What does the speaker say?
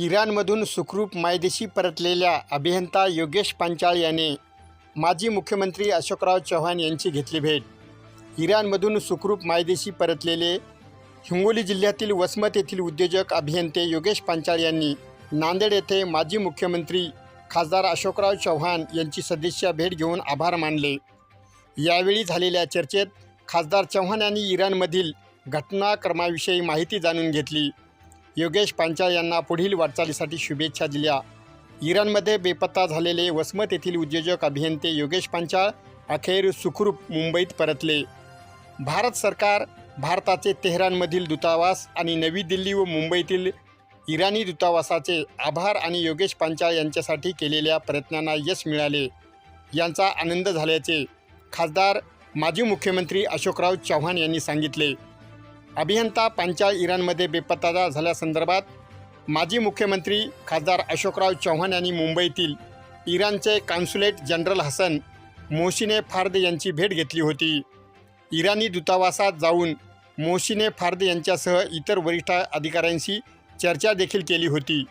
इराणमधून सुखरूप मायदेशी परतलेल्या अभियंता योगेश पांचाळ याने माजी मुख्यमंत्री अशोकराव चव्हाण यांची घेतली भेट. इराणमधून सुखरूप मायदेशी परतलेले हिंगोली जिल्ह्यातील वसमत येथील उद्योजक अभियंते योगेश पांचाळ यांनी नांदेड येथे माजी मुख्यमंत्री खासदार अशोकराव चव्हाण यांची सदिच्छा भेट घेऊन आभार मानले. यावेळी झालेल्या चर्चेत खासदार चव्हाण यांनी इराणमधील घटनाक्रमाविषयी माहिती जाणून घेतली. योगेश पांचाळ यांना पुढील वाटचालीसाठी शुभेच्छा दिल्या. इराणमध्ये बेपत्ता झालेले वसमत येथील उद्योजक अभियंते योगेश पांचाळ अखेर सुखरूप मुंबईत परतले. भारत सरकार भारताचे तेहरानमधील दूतावास आणि नवी दिल्ली व मुंबईतील इराणी दूतावासाचे आभार आणि योगेश पांचाळ यांच्यासाठी केलेल्या प्रयत्नांना यश मिळाले. यांचा आनंद झाल्याचे खासदार माजी मुख्यमंत्री अशोकराव चव्हाण यांनी सांगितले. अभियंता पांचाळ इराणमध्ये बेपत्ता झाल्यासंदर्भात माजी मुख्यमंत्री खासदार अशोकराव चव्हाण यांनी मुंबईतील इराणचे consulate general Hassan Mohseni Fard यांची भेट घेतली होती. इराणी दूतावासात जाऊन मोशिने फार्द यांच्यासह इतर वरिष्ठ अधिकाऱ्यांशी चर्चा देखील केली होती.